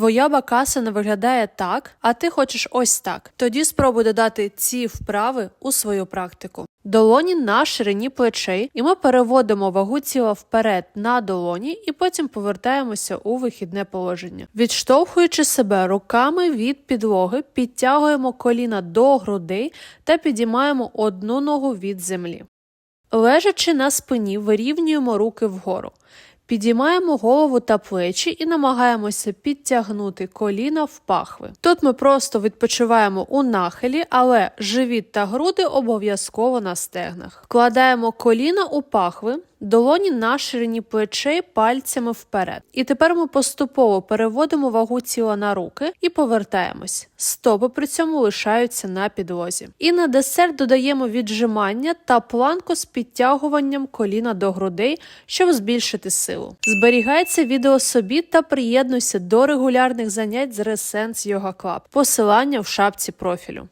твоя бакаса не виглядає так, а ти хочеш ось так. Тоді спробуй додати ці вправи у свою практику. Долоні на ширині плечей, і ми переводимо вагу тіла вперед на долоні, і потім повертаємося у вихідне положення. Відштовхуючи себе руками від підлоги, підтягуємо коліна до грудей та підіймаємо одну ногу від землі. Лежачи на спині, вирівнюємо руки вгору. Підіймаємо голову та плечі і намагаємося підтягнути коліна в пахви. Тут ми просто відпочиваємо у нахилі, але живіт та груди обов'язково на стегнах. Вкладаємо коліна у пахви, долоні на ширині плечей пальцями вперед. І тепер ми поступово переводимо вагу тіла на руки і повертаємось. Стопи при цьому лишаються на підлозі. І на десерт додаємо віджимання та планку з підтягуванням коліна до грудей, щоб збільшити силу. Зберігай це відео собі та приєднуйся до регулярних занять з Resense Yoga Club. Посилання в шапці профілю.